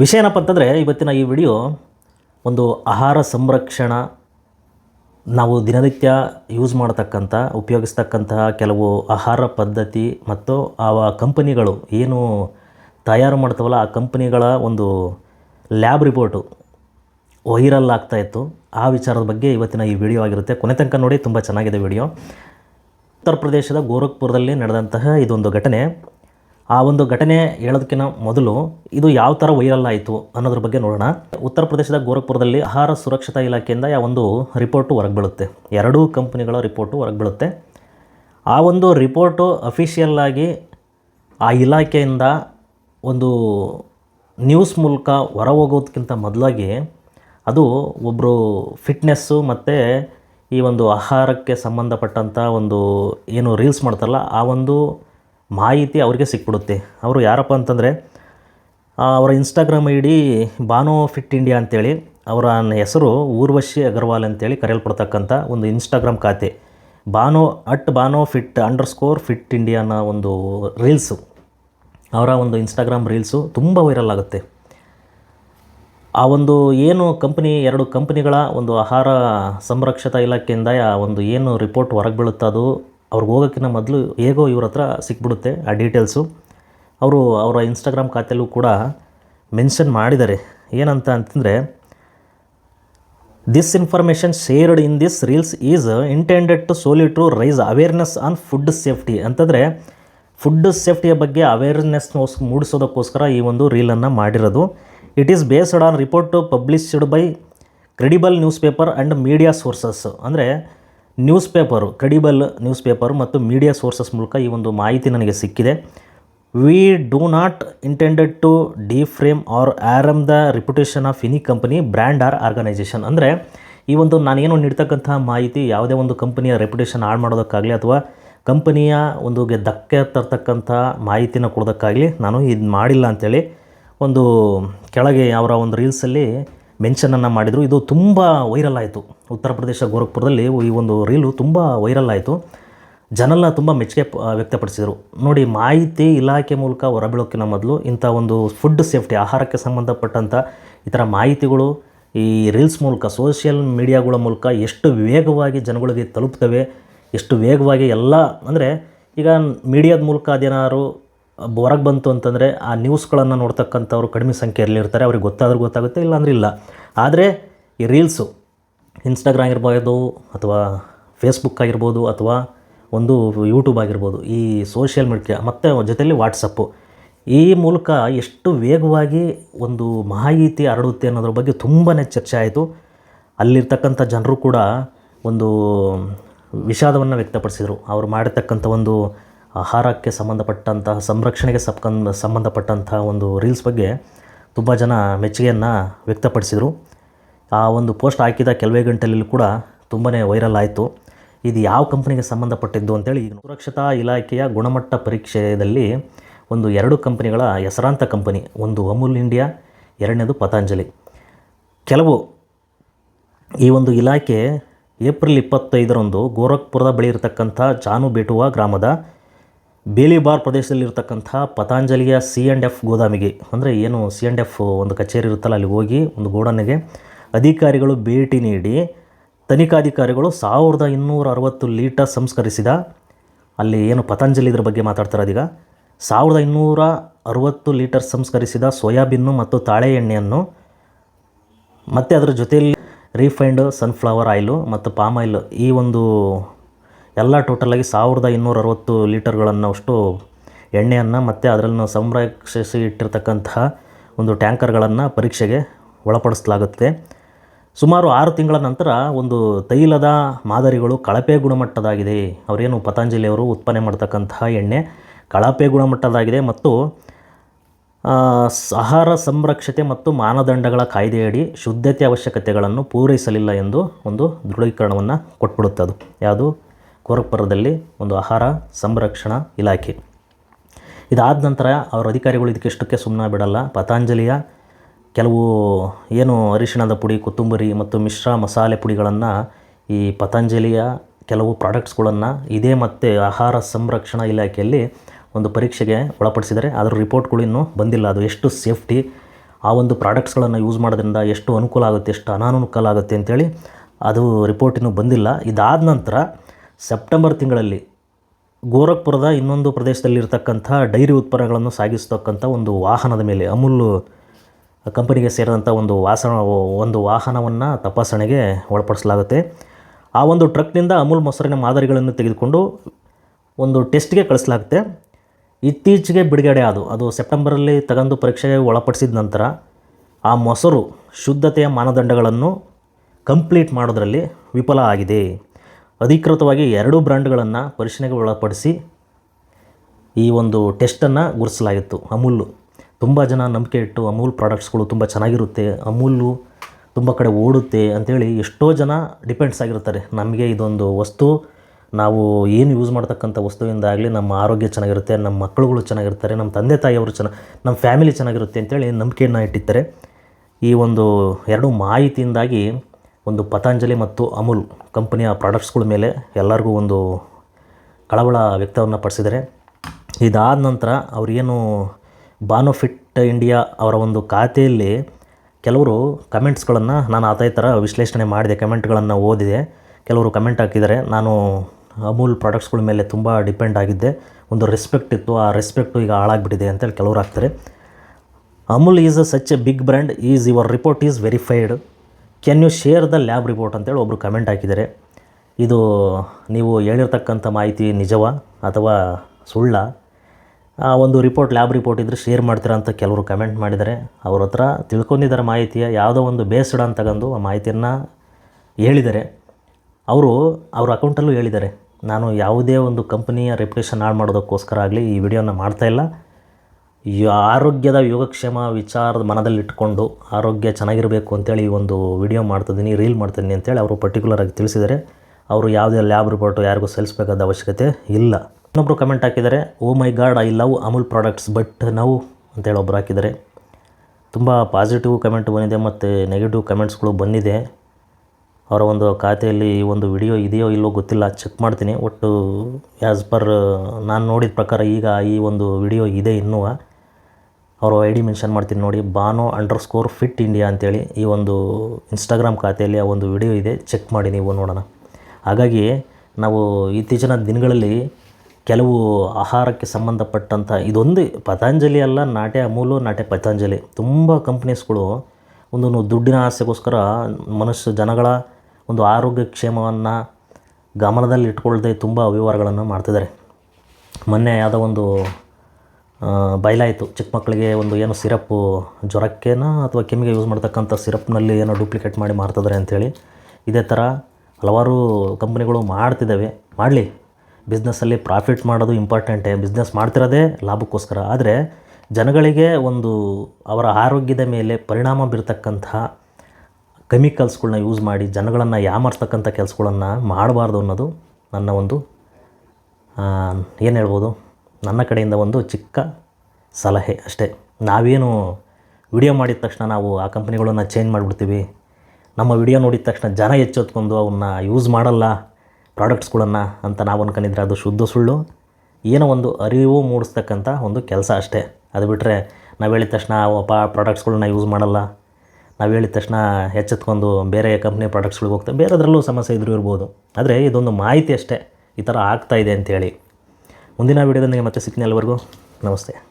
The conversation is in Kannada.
ವಿಷಯ ಏನಪ್ಪ ಅಂತಂದರೆ, ಇವತ್ತಿನ ಈ ವಿಡಿಯೋ ಒಂದು ಆಹಾರ ಸಂರಕ್ಷಣ ನಾವು ದಿನನಿತ್ಯ ಯೂಸ್ ಮಾಡತಕ್ಕಂಥ ಉಪಯೋಗಿಸ್ತಕ್ಕಂತಹ ಕೆಲವು ಆಹಾರ ಪದ್ಧತಿ ಮತ್ತು ಆ ಕಂಪನಿಗಳು ಏನು ತಯಾರು ಮಾಡ್ತವಲ್ಲ, ಆ ಕಂಪನಿಗಳ ಒಂದು ಲ್ಯಾಬ್ ರಿಪೋರ್ಟು ವೈರಲ್ ಆಗ್ತಾ ಇತ್ತು. ಆ ವಿಚಾರದ ಬಗ್ಗೆ ಇವತ್ತಿನ ಈ ವಿಡಿಯೋ ಆಗಿರುತ್ತೆ. ಕೊನೆ ತನಕ ನೋಡಿ, ತುಂಬ ಚೆನ್ನಾಗಿದೆ ವಿಡಿಯೋ. ಉತ್ತರ ಪ್ರದೇಶದ ಗೋರಖ್ಪುರದಲ್ಲಿ ನಡೆದಂತಹ ಇದೊಂದು ಘಟನೆ. ಆ ಒಂದು ಘಟನೆ ಹೇಳೋದಕ್ಕಿಂತ ಮೊದಲು ಇದು ಯಾವ ಥರ ವೈರಲ್ ಆಯಿತು ಅನ್ನೋದ್ರ ಬಗ್ಗೆ ನೋಡೋಣ. ಉತ್ತರ ಪ್ರದೇಶದ ಗೋರಖ್ಪುರದಲ್ಲಿ ಆಹಾರ ಸುರಕ್ಷತಾ ಇಲಾಖೆಯಿಂದ ಯಾವ ಒಂದು ರಿಪೋರ್ಟು ಹೊರಗೆ ಬೀಳುತ್ತೆ ಎರಡೂ ಕಂಪನಿಗಳ ರಿಪೋರ್ಟು ಹೊರಗೆ ಬೀಳುತ್ತೆ ಆ ಒಂದು ರಿಪೋರ್ಟು ಅಫಿಷಿಯಲ್ಲಾಗಿ ಆ ಇಲಾಖೆಯಿಂದ ಒಂದು ನ್ಯೂಸ್ ಮೂಲಕ ಹೊರ ಹೋಗೋದಕ್ಕಿಂತ ಮೊದಲಾಗಿ ಅದು ಒಬ್ಬರು ಫಿಟ್ನೆಸ್ಸು ಮತ್ತು ಈ ಒಂದು ಆಹಾರಕ್ಕೆ ಸಂಬಂಧಪಟ್ಟಂಥ ಒಂದು ಏನು ರೀಲ್ಸ್ ಮಾಡ್ತಾರಲ್ಲ, ಆ ಒಂದು ಮಾಹಿತಿ ಅವರಿಗೆ ಸಿಕ್ಬಿಡುತ್ತೆ. ಅವರು ಯಾರಪ್ಪ ಅಂತಂದರೆ ಅವರ Instagram I D Bano fit India ಅಂತೇಳಿ, ಅವರ ಹೆಸರು ಊರ್ವಶಿ ಅಗರ್ವಾಲ್ ಅಂತೇಳಿ ಕರೆಯಲ್ಪಡ್ತಕ್ಕಂಥ ಒಂದು ಇನ್ಸ್ಟಾಗ್ರಾಮ್ ಖಾತೆ. Bano at Bano fit underscore score fit India ಅನ್ನೋ ಒಂದು ರೀಲ್ಸು. ಅವರ ಒಂದು ಇನ್ಸ್ಟಾಗ್ರಾಮ್ ರೀಲ್ಸು ತುಂಬ ವೈರಲ್ ಆಗುತ್ತೆ. ಆ ಒಂದು ಏನು ಕಂಪನಿ, ಎರಡು ಕಂಪನಿಗಳ ಒಂದು ಆಹಾರ ಸಂರಕ್ಷತಾ ಇಲಾಖೆಯಿಂದ ಆ ಒಂದು ಏನು ರಿಪೋರ್ಟ್ ಹೊರಗೆ ಬೀಳುತ್ತೆ ಅದು ಅವ್ರಿಗೆ ಹೋಗೋಕ್ಕಿಂತ ಮೊದಲು ಹೇಗೋ ಇವ್ರ ಹತ್ರ ಸಿಕ್ಬಿಡುತ್ತೆ ಆ ಡೀಟೇಲ್ಸು ಅವರು ಅವರ ಇನ್ಸ್ಟಾಗ್ರಾಮ್ ಖಾತೆಯಲ್ಲೂ ಕೂಡ ಮೆನ್ಷನ್ ಮಾಡಿದ್ದಾರೆ. ಏನಂತ ಅಂತಂದರೆ this information shared in this reels is intended to solely to raise awareness on food safety ಅಂತಂದರೆ ಫುಡ್ ಸೇಫ್ಟಿಯ ಬಗ್ಗೆ ಅವೇರ್ನೆಸ್ ಮೂಡಿಸೋದಕ್ಕೋಸ್ಕರ ಈ ಒಂದು ರೀಲನ್ನು ಮಾಡಿರೋದು. It is based on report published by credible news paper and media sources ಅಂದರೆ news paper credible news paper ಮತ್ತು ಮೀಡಿಯಾ ಸೋರ್ಸಸ್ ಮೂಲಕ ಈ ಒಂದು ಮಾಹಿತಿ ನನಗೆ ಸಿಕ್ಕಿದೆ. We do not intended to defame or harm the reputation of any company brand or organisation ಅಂದರೆ ಈ ಒಂದು ನಾನೇನು ನೀಡ್ತಕ್ಕಂತಹ ಮಾಹಿತಿ, ಯಾವುದೇ ಒಂದು ಕಂಪನಿಯ ರೆಪ್ಯುಟೇಷನ್ ಹಾಳು ಮಾಡೋದಕ್ಕಾಗಲಿ ಅಥವಾ ಕಂಪನಿಯ ಒಂದು ಧಕ್ಕೆ ತರ್ತಕ್ಕಂಥ ಮಾಹಿತಿನ ಕೊಡೋದಕ್ಕಾಗಲಿ ನಾನು ಇದು ಮಾಡಿಲ್ಲ ಅಂಥೇಳಿ ಒಂದು ಕೆಳಗೆ ಅವರ ಒಂದು ರೀಲ್ಸಲ್ಲಿ ಮೆನ್ಷನನ್ನು ಮಾಡಿದರು. ಇದು ತುಂಬ ವೈರಲ್ ಆಯಿತು. ಉತ್ತರ ಪ್ರದೇಶ ಗೋರಖ್ಪುರದಲ್ಲಿ ಈ ಒಂದು ರೀಲು ತುಂಬ ವೈರಲ್ ಆಯಿತು. ಜನಲ್ಲ ತುಂಬ ಮೆಚ್ಚುಗೆ ವ್ಯಕ್ತಪಡಿಸಿದರು. ನೋಡಿ, ಮಾಹಿತಿ ಇಲಾಖೆ ಮೂಲಕ ಹೊರಬೀಳೋಕ್ಕಿಂತ ಮೊದಲು ಇಂಥ ಒಂದು ಫುಡ್ ಸೇಫ್ಟಿ, ಆಹಾರಕ್ಕೆ ಸಂಬಂಧಪಟ್ಟಂಥ ಈ ಥರ ಮಾಹಿತಿಗಳು ಈ ರೀಲ್ಸ್ ಮೂಲಕ, ಸೋಷಿಯಲ್ ಮೀಡಿಯಾಗಳ ಮೂಲಕ ಎಷ್ಟು ವೇಗವಾಗಿ ಜನಗಳಿಗೆ ತಲುಪ್ತವೆ, ಎಷ್ಟು ವೇಗವಾಗಿ ಎಲ್ಲ, ಅಂದರೆ ಈಗ ಮೀಡಿಯಾದ ಮೂಲಕ ಅದೇನಾದ್ರು ಹೊರಗೆ ಬಂತು ಅಂತಂದರೆ ಆ ನ್ಯೂಸ್ಗಳನ್ನು ನೋಡ್ತಕ್ಕಂಥವ್ರು ಕಡಿಮೆ ಸಂಖ್ಯೆಯಲ್ಲಿ ಇರ್ತಾರೆ. ಅವ್ರಿಗೆ ಗೊತ್ತಾದರೂ ಗೊತ್ತಾಗುತ್ತೆ, ಇಲ್ಲಾಂದ್ರೆ ಇಲ್ಲ. ಆದರೆ ಈ ರೀಲ್ಸು ಇನ್ಸ್ಟಾಗ್ರಾಮ್ ಇರ್ಬೋದು ಅಥವಾ ಫೇಸ್ಬುಕ್ ಆಗಿರ್ಬೋದು ಅಥವಾ ಒಂದು ಯೂಟ್ಯೂಬ್ ಆಗಿರ್ಬೋದು, ಈ ಸೋಷಿಯಲ್ ಮೀಡಿಯಾ ಮತ್ತು ಜೊತೆಯಲ್ಲಿ ವಾಟ್ಸಪ್ಪು ಈ ಮೂಲಕ ಎಷ್ಟು ವೇಗವಾಗಿ ಒಂದು ಮಾಹಿತಿ ಹರಡುತ್ತೆ ಅನ್ನೋದ್ರ ಬಗ್ಗೆ ತುಂಬಾ ಚರ್ಚೆ ಆಯಿತು. ಅಲ್ಲಿರ್ತಕ್ಕಂಥ ಜನರು ಕೂಡ ಒಂದು ವಿಷಾದವನ್ನು ವ್ಯಕ್ತಪಡಿಸಿದರು. ಅವರು ಮಾಡಿರ್ತಕ್ಕಂಥ ಒಂದು ಆಹಾರಕ್ಕೆ ಸಂಬಂಧಪಟ್ಟಂತಹ, ಸಂರಕ್ಷಣೆಗೆ ಸಪ್ಕನ್, ಸಂಬಂಧಪಟ್ಟಂತಹ ಒಂದು ರೀಲ್ಸ್ ಬಗ್ಗೆ ತುಂಬ ಜನ ಮೆಚ್ಚುಗೆಯನ್ನು ವ್ಯಕ್ತಪಡಿಸಿದರು. ಆ ಒಂದು ಪೋಸ್ಟ್ ಹಾಕಿದ ಕೆಲವೇ ಗಂಟೆಯಲ್ಲಿ ಕೂಡ ತುಂಬಾ ವೈರಲ್ ಆಯಿತು. ಇದು ಯಾವ ಕಂಪ್ನಿಗೆ ಸಂಬಂಧಪಟ್ಟಿದ್ದು ಅಂತೇಳಿ ಈಗ ಸುರಕ್ಷತಾ ಇಲಾಖೆಯ ಗುಣಮಟ್ಟ ಪರೀಕ್ಷೆಯಲ್ಲಿ ಒಂದು ಎರಡು ಕಂಪನಿಗಳ ಹೆಸರಾಂತ ಕಂಪನಿ ಒಂದು ಅಮೂಲ್ ಇಂಡಿಯಾ, ಎರಡನೇದು ಪತಾಂಜಲಿ. ಕೆಲವು ಈ ಒಂದು ಇಲಾಖೆ ಏಪ್ರಿಲ್ ಇಪ್ಪತ್ತೈದರಂದು ಗೋರಖ್ಪುರದ ಬಳಿ ಇರತಕ್ಕಂಥ ಚಾನು ಬೇಟುವ ಗ್ರಾಮದ ಬೇಲಿಬಾರ್ ಪ್ರದೇಶದಲ್ಲಿರ್ತಕ್ಕಂಥ ಪತಾಂಜಲಿಯ ಸಿ ಎಂಡ್ ಎಫ್ ಗೋದಾಮಿಗೆ, ಅಂದರೆ ಏನು ಸಿ ಎಂಡ್ ಎಫ್ ಒಂದು ಕಚೇರಿ ಇರುತ್ತಲ್ಲ, ಅಲ್ಲಿ ಹೋಗಿ ಒಂದು ಗೋಡನ್ಗೆ ಅಧಿಕಾರಿಗಳು ಭೇಟಿ ನೀಡಿ, ತನಿಖಾಧಿಕಾರಿಗಳು ಸಾವಿರದ ಇನ್ನೂರ ಅರವತ್ತು ಲೀಟರ್ ಸಂಸ್ಕರಿಸಿದ, ಅಲ್ಲಿ ಏನು ಪತಂಜಲಿ ಇದ್ರ ಬಗ್ಗೆ ಮಾತಾಡ್ತಾರೆ ಅದೀಗ ಸಾವಿರದ ಇನ್ನೂರ ಅರವತ್ತು ಲೀಟರ್ ಸಂಸ್ಕರಿಸಿದ ಸೋಯಾಬೀನು ಮತ್ತು ತಾಳೆ ಎಣ್ಣೆಯನ್ನು, ಮತ್ತು ಅದರ ಜೊತೆಯಲ್ಲಿ ರೀಫೈಂಡ್ ಸನ್ಫ್ಲವರ್ ಆಯಿಲು ಮತ್ತು ಪಾಮ್ ಆಯಿಲ್ ಈ ಒಂದು ಎಲ್ಲ ಟೋಟಲಾಗಿ ಸಾವಿರದ ಇನ್ನೂರ ಅರವತ್ತು ಲೀಟರ್ಗಳನ್ನು ಅಷ್ಟು ಎಣ್ಣೆಯನ್ನು ಮತ್ತು ಅದರಲ್ಲಿ ಸಂರಕ್ಷಿಸಿ ಇಟ್ಟಿರ್ತಕ್ಕಂತಹ ಒಂದು ಟ್ಯಾಂಕರ್ಗಳನ್ನು ಪರೀಕ್ಷೆಗೆ ಒಳಪಡಿಸಲಾಗುತ್ತೆ ಸುಮಾರು ಆರು ತಿಂಗಳ ನಂತರ ಒಂದು ತೈಲದ ಮಾದರಿಗಳು ಕಳಪೆ ಗುಣಮಟ್ಟದಾಗಿದೆ. ಅವರೇನು ಪತಂಜಲಿಯವರು ಉತ್ಪನ್ನ ಮಾಡ್ತಕ್ಕಂತಹ ಎಣ್ಣೆ ಕಳಪೆ ಗುಣಮಟ್ಟದಾಗಿದೆ ಮತ್ತು ಆಹಾರ ಸಂರಕ್ಷತೆ ಮತ್ತು ಮಾನದಂಡಗಳ ಕಾಯ್ದೆಯಡಿ ಶುದ್ಧತೆ ಅವಶ್ಯಕತೆಗಳನ್ನು ಪೂರೈಸಲಿಲ್ಲ ಎಂದು ಒಂದು ದೃಢೀಕರಣವನ್ನು ಕೊಟ್ಬಿಡುತ್ತೆ ಅದು. ಯಾವುದು? ಗೋರಖ್ಪುರದಲ್ಲಿ ಒಂದು ಆಹಾರ ಸಂರಕ್ಷಣಾ ಇಲಾಖೆ. ಇದಾದ ನಂತರ ಅವರ ಅಧಿಕಾರಿಗಳು ಇದಕ್ಕೆಷ್ಟಕ್ಕೆ ಸುಮ್ಮನೆ ಬಿಡಲ್ಲ. ಪತಾಂಜಲಿಯ ಕೆಲವು ಏನು ಅರಿಶಿಣದ ಪುಡಿ, ಕೊತ್ತಂಬರಿ ಮತ್ತು ಮಿಶ್ರ ಮಸಾಲೆ ಪುಡಿಗಳನ್ನು ಈ ಪತಂಜಲಿಯ ಕೆಲವು ಪ್ರಾಡಕ್ಟ್ಸ್ಗಳನ್ನು ಇದೇ ಮತ್ತು ಆಹಾರ ಸಂರಕ್ಷಣಾ ಇಲಾಖೆಯಲ್ಲಿ ಒಂದು ಪರೀಕ್ಷೆಗೆ ಒಳಪಡಿಸಿದರೆ ಅದರ ರಿಪೋರ್ಟ್ಗಳು ಇನ್ನೂ ಬಂದಿಲ್ಲ. ಅದು ಎಷ್ಟು ಸೇಫ್ಟಿ, ಆ ಒಂದು ಪ್ರಾಡಕ್ಟ್ಸ್ಗಳನ್ನು ಯೂಸ್ ಮಾಡೋದ್ರಿಂದ ಎಷ್ಟು ಅನುಕೂಲ ಆಗುತ್ತೆ, ಎಷ್ಟು ಅನಾನುಕೂಲ ಆಗುತ್ತೆ ಅಂತೇಳಿ ಅದು ರಿಪೋರ್ಟ್ ಇನ್ನೂ ಬಂದಿಲ್ಲ. ಇದಾದ ನಂತರ ಸೆಪ್ಟೆಂಬರ್ ತಿಂಗಳಲ್ಲಿ ಗೋರಖ್ಪುರದ ಇನ್ನೊಂದು ಪ್ರದೇಶದಲ್ಲಿರ್ತಕ್ಕಂಥ ಡೈರಿ ಉತ್ಪನ್ನಗಳನ್ನು ಸಾಗಿಸ್ತಕ್ಕಂಥ ಒಂದು ವಾಹನದ ಮೇಲೆ, ಅಮೂಲ್ ಕಂಪನಿಗೆ ಸೇರಿದಂಥ ಒಂದು ವಾಸನ, ಒಂದು ವಾಹನವನ್ನು ತಪಾಸಣೆಗೆ ಒಳಪಡಿಸಲಾಗುತ್ತೆ. ಆ ಒಂದು ಟ್ರಕ್ನಿಂದ ಅಮೂಲ್ ಮೊಸರಿನ ಮಾದರಿಗಳನ್ನು ತೆಗೆದುಕೊಂಡು ಒಂದು ಟೆಸ್ಟ್ಗೆ ಕಳಿಸಲಾಗುತ್ತೆ. ಇತ್ತೀಚೆಗೆ ಬಿಡುಗಡೆ ಅದು ಅದು ಸೆಪ್ಟೆಂಬರಲ್ಲಿ ತಗೊಂಡು ಪರೀಕ್ಷೆಗೆ ಒಳಪಡಿಸಿದ ನಂತರ ಆ ಮೊಸರು ಶುದ್ಧತೆಯ ಮಾನದಂಡಗಳನ್ನು ಕಂಪ್ಲೀಟ್ ಮಾಡೋದರಲ್ಲಿ ವಿಫಲ ಆಗಿದೆ. ಅಧಿಕೃತವಾಗಿ ಎರಡೂ ಬ್ರ್ಯಾಂಡ್ಗಳನ್ನು ಪರಿಶೀಲನೆಗೆ ಒಳಪಡಿಸಿ ಈ ಒಂದು ಟೆಸ್ಟನ್ನು ಗುರುಸಲಾಗಿತ್ತು ಅಮೂಲ್ ತುಂಬ ಜನ ನಂಬಿಕೆ ಇಟ್ಟು ಅಮೂಲ್ ಪ್ರಾಡಕ್ಟ್ಸ್ಗಳು ತುಂಬ ಚೆನ್ನಾಗಿರುತ್ತೆ. ಅಮೂಲು ತುಂಬ ಕಡೆ ಓಡುತ್ತೆ ಅಂಥೇಳಿ ಎಷ್ಟೋ ಜನ ಡಿಪೆಂಡ್ಸ್ ಆಗಿರ್ತಾರೆ. ನಮಗೆ ಇದೊಂದು ವಸ್ತು, ನಾವು ಏನು ಯೂಸ್ ಮಾಡ್ತಕ್ಕಂಥ ವಸ್ತುವಿಂದ ಆಗಲಿ ನಮ್ಮ ಆರೋಗ್ಯ ಚೆನ್ನಾಗಿರುತ್ತೆ, ನಮ್ಮ ಮಕ್ಕಳುಗಳು ಚೆನ್ನಾಗಿರ್ತಾರೆ, ನಮ್ಮ ತಂದೆ ತಾಯಿಯವರು ಚೆನ್ನ, ನಮ್ಮ ಫ್ಯಾಮಿಲಿ ಚೆನ್ನಾಗಿರುತ್ತೆ ಅಂತೇಳಿ ನಂಬಿಕೆಯನ್ನು ಇಟ್ಟಿರ್ತಾರೆ. ಈ ಒಂದು ಎರಡು ಮಾಹಿತಿಯಿಂದಾಗಿ ಒಂದು ಪತಂಜಲಿ ಮತ್ತು ಅಮುಲ್ ಕಂಪನಿಯ ಪ್ರಾಡಕ್ಟ್ಸ್ಗಳ ಮೇಲೆ ಎಲ್ಲರಿಗೂ ಒಂದು ಕಳವಳ ವ್ಯಕ್ತವನ್ನು ಪಡಿಸಿದ್ದಾರೆ. ಇದಾದ ನಂತರ ಅವರೇನು ಬಾನೋಫಿಟ್ ಇಂಡಿಯಾ ಅವರ ಒಂದು ಖಾತೆಯಲ್ಲಿ ಕೆಲವರು ಕಮೆಂಟ್ಸ್ಗಳನ್ನು ನಾನು ಅದೇ ಥರ ವಿಶ್ಲೇಷಣೆ ಮಾಡಿದೆ, ಕಮೆಂಟ್ಗಳನ್ನು ಓದಿದೆ. ಕೆಲವರು ಕಮೆಂಟ್ ಹಾಕಿದ್ದಾರೆ, ನಾನು ಅಮೂಲ್ ಪ್ರಾಡಕ್ಟ್ಸ್ಗಳ ಮೇಲೆ ತುಂಬ ಡಿಪೆಂಡ್ ಆಗಿದ್ದೆ. ಒಂದು ರೆಸ್ಪೆಕ್ಟ್ ಇತ್ತು, ಆ ರೆಸ್ಪೆಕ್ಟು ಈಗ ಹಾಳಾಗ್ಬಿಟ್ಟಿದೆ ಅಂತೇಳಿ ಕೆಲವರು ಹಾಕ್ತಾರೆ. Amul is a such a big brand, is your report is verified. Can you share the lab report ಅಂತೇಳಿ ಒಬ್ಬರು ಕಮೆಂಟ್ ಹಾಕಿದ್ದಾರೆ. ಇದು ನೀವು ಹೇಳಿರ್ತಕ್ಕಂಥ ಮಾಹಿತಿ ನಿಜವಾ ಅಥವಾ ಸುಳ್ಳ? ಒಂದು ರಿಪೋರ್ಟ್ ಲ್ಯಾಬ್ ರಿಪೋರ್ಟ್ ಇದ್ದರೆ ಶೇರ್ ಮಾಡ್ತೀರಾ ಅಂತ ಕೆಲವರು ಕಮೆಂಟ್ ಮಾಡಿದ್ದಾರೆ. ಅವ್ರ ಹತ್ರ ತಿಳ್ಕೊಂಡಿದ್ದಾರೆ ಮಾಹಿತಿಯ, ಯಾವುದೋ ಒಂದು ಬೇಸ್ಡ್ ಅಂತ ತಗೊಂಡು ಆ ಮಾಹಿತಿಯನ್ನು ಹೇಳಿದ್ದಾರೆ. ಅವರು ಅವ್ರ ಅಕೌಂಟಲ್ಲೂ ಹೇಳಿದ್ದಾರೆ. ನಾನು ಯಾವುದೇ ಒಂದು ಕಂಪ್ನಿಯ ರೆಪ್ಯುಟೇಷನ್ ಹಾಳು ಮಾಡೋದಕ್ಕೋಸ್ಕರ ಆಗಲಿ ಈ ವಿಡಿಯೋನ ಮಾಡ್ತಾಯಿಲ್ಲ ಯ- ಆರೋಗ್ಯದ ಯೋಗಕ್ಷೇಮ ವಿಚಾರದ ಮನದಲ್ಲಿಟ್ಕೊಂಡು ಆರೋಗ್ಯ ಚೆನ್ನಾಗಿರಬೇಕು ಅಂತೇಳಿ ಈ ಒಂದು ವಿಡಿಯೋ ಮಾಡ್ತಿದ್ದೀನಿ, ರೀಲ್ ಮಾಡ್ತಿದ್ದೀನಿ ಅಂತೇಳಿ ಅವರು ಪರ್ಟಿಕ್ಯುಲರ್ ಆಗಿ ತಿಳಿಸಿದ್ದಾರೆ. ಅವರು ಯಾವುದೇ ಲ್ಯಾಬ್ ರಿಪೋರ್ಟು ಯಾರಿಗೂ ಸಲ್ಲಿಸಬೇಕಾದ ಅವಶ್ಯಕತೆ ಇಲ್ಲ. ಇನ್ನೊಬ್ಬರು ಕಮೆಂಟ್ ಹಾಕಿದ್ದಾರೆ ಓ my god I love Amul products but ನಾವು ಅಂತೇಳಿ ಒಬ್ಬರು ಹಾಕಿದ್ದಾರೆ. ತುಂಬ ಪಾಸಿಟಿವ್ ಕಮೆಂಟ್ ಬಂದಿದೆ ಮತ್ತು ನೆಗೆಟಿವ್ ಕಮೆಂಟ್ಸ್ಗಳು ಬಂದಿದೆ. ಅವರ ಒಂದು ಖಾತೆಯಲ್ಲಿ ಈ ಒಂದು ವಿಡಿಯೋ ಇದೆಯೋ ಇಲ್ಲೋ ಗೊತ್ತಿಲ್ಲ ಚೆಕ್ ಮಾಡ್ತೀನಿ. ಒಟ್ಟು ಆ್ಯಸ್ ಪರ್ ನಾನು ನೋಡಿದ ಪ್ರಕಾರ ಈಗ ಈ ಒಂದು ವಿಡಿಯೋ ಇದೆ ಇನ್ನೂ ಅವರು ಐ ಡಿ ಮೆನ್ಷನ್ ಮಾಡ್ತೀನಿ ನೋಡಿ Bano underscore score fit India ಅಂತೇಳಿ ಈ ಒಂದು ಇನ್ಸ್ಟಾಗ್ರಾಮ್ ಖಾತೆಯಲ್ಲಿ ಆ ಒಂದು ವಿಡಿಯೋ ಇದೆ ಚೆಕ್ ಮಾಡಿ ನೀವು ನೋಡೋಣ. ಹಾಗಾಗಿ ನಾವು ಇತ್ತೀಚಿನ ದಿನಗಳಲ್ಲಿ ಕೆಲವು ಆಹಾರಕ್ಕೆ ಸಂಬಂಧಪಟ್ಟಂಥ ಇದೊಂದು ಪತಂಜಲಿ ಅಲ್ಲ, ನಾಟ್ಯ ಅಮೂಲು ನಾಟ್ಯ ಪತಂಜಲಿ. ತುಂಬ ಕಂಪ್ನೀಸ್ಗಳು ಒಂದು ದುಡ್ಡಿನ ಆಸೆಗೋಸ್ಕರ ಮನುಷ್ಯ ಜನಗಳ ಒಂದು ಆರೋಗ್ಯ ಕ್ಷೇಮವನ್ನು ಗಮನದಲ್ಲಿ ಇಟ್ಕೊಳ್ಳದೆ ತುಂಬ ಅವ್ಯವಹಾರಗಳನ್ನು ಮಾಡ್ತಿದ್ದಾರೆ. ಮೊನ್ನೆ ಯಾವುದೋ ಒಂದು ಬಯಲಾಯಿತು ಚಿಕ್ಕ ಮಕ್ಕಳಿಗೆ ಒಂದು ಏನು ಸಿರಪ್ಪು, ಜ್ವರಕ್ಕೇನೋ ಅಥವಾ ಕೆಮ್ಮಿಗೆ ಯೂಸ್ ಮಾಡ್ತಕ್ಕಂಥ ಸಿರಪ್ನಲ್ಲಿ ಏನೋ ಡೂಪ್ಲಿಕೇಟ್ ಮಾಡಿ ಮಾರ್ತಿದ್ದಾರೆ ಅಂಥೇಳಿ ಇದೇ ಥರ ಹಲವಾರು ಕಂಪ್ನಿಗಳು ಮಾಡ್ತಿದ್ದಾವೆ ಮಾಡಲಿ. ಬಿಸ್ನೆಸ್ಸಲ್ಲಿ ಪ್ರಾಫಿಟ್ ಮಾಡೋದು ಇಂಪಾರ್ಟೆಂಟೇ ಬಿಸ್ನೆಸ್ ಮಾಡ್ತಿರೋದೇ ಲಾಭಕ್ಕೋಸ್ಕರ. ಆದರೆ ಜನಗಳಿಗೆ ಒಂದು ಅವರ ಆರೋಗ್ಯದ ಮೇಲೆ ಪರಿಣಾಮ ಬೀರ್ತಕ್ಕಂಥ ಕೆಮಿಕಲ್ಸ್ಗಳನ್ನ ಯೂಸ್ ಮಾಡಿ, ಜನಗಳನ್ನು ಯಾಮರ್ಸ್ತಕ್ಕಂಥ ಕೆಲಸಗಳನ್ನು ಮಾಡಬಾರ್ದು ಅನ್ನೋದು ನನ್ನ ಒಂದು ಏನು ಹೇಳ್ಬೋದು? ನನ್ನ ಕಡೆಯಿಂದ ಒಂದು ಚಿಕ್ಕ ಸಲಹೆ ಅಷ್ಟೇ. ನಾವೇನು ವಿಡಿಯೋ ಮಾಡಿದ ತಕ್ಷಣ ನಾವು ಆ ಕಂಪ್ನಿಗಳನ್ನು ಚೇಂಜ್ ಮಾಡಿಬಿಡ್ತೀವಿ. ನಮ್ಮ ವಿಡಿಯೋ ನೋಡಿದ ತಕ್ಷಣ ಜನ ಎಚ್ಚೆತ್ಕೊಂಡು ಅವನ್ನ ಯೂಸ್ ಮಾಡಲ್ಲ ಪ್ರಾಡಕ್ಟ್ಸ್ಗಳನ್ನು ಅಂತ ನಾವು ಅನ್ಕೊಂಡಿದ್ರೆ ಅದು ಶುದ್ಧ ಸುಳ್ಳು. ಏನೋ ಒಂದು ಅರಿವು ಮೂಡಿಸ್ತಕ್ಕಂಥ ಒಂದು ಕೆಲಸ ಅಷ್ಟೇ. ಅದು ಬಿಟ್ಟರೆ ನಾವು ಹೇಳಿದ ತಕ್ಷಣ ಅಪ್ಪ ಪ್ರಾಡಕ್ಟ್ಸ್ಗಳನ್ನ ಯೂಸ್ ಮಾಡಲ್ಲ. ನಾವು ಹೇಳಿದ ತಕ್ಷಣ ಎಚ್ಚೆತ್ಕೊಂಡು ಬೇರೆ ಕಂಪ್ನಿ ಪ್ರಾಡಕ್ಟ್ಸ್ಗಳಿಗೆ ಹೋಗ್ತೇವೆ ಬೇರೆದ್ರಲ್ಲೂ ಸಮಸ್ಯೆ ಇದ್ರೂ ಇರ್ಬೋದು. ಆದರೆ ಇದೊಂದು ಮಾಹಿತಿ ಅಷ್ಟೇ. ಈ ಥರ ಆಗ್ತಾಯಿದೆ ಅಂಥೇಳಿ ಮುಂದಿನ ವೀಡಿಯೋದೊಂದಿಗೆ ಮತ್ತೆ ಸಿಗ್ತೀನಿ ನಮಸ್ತೆ.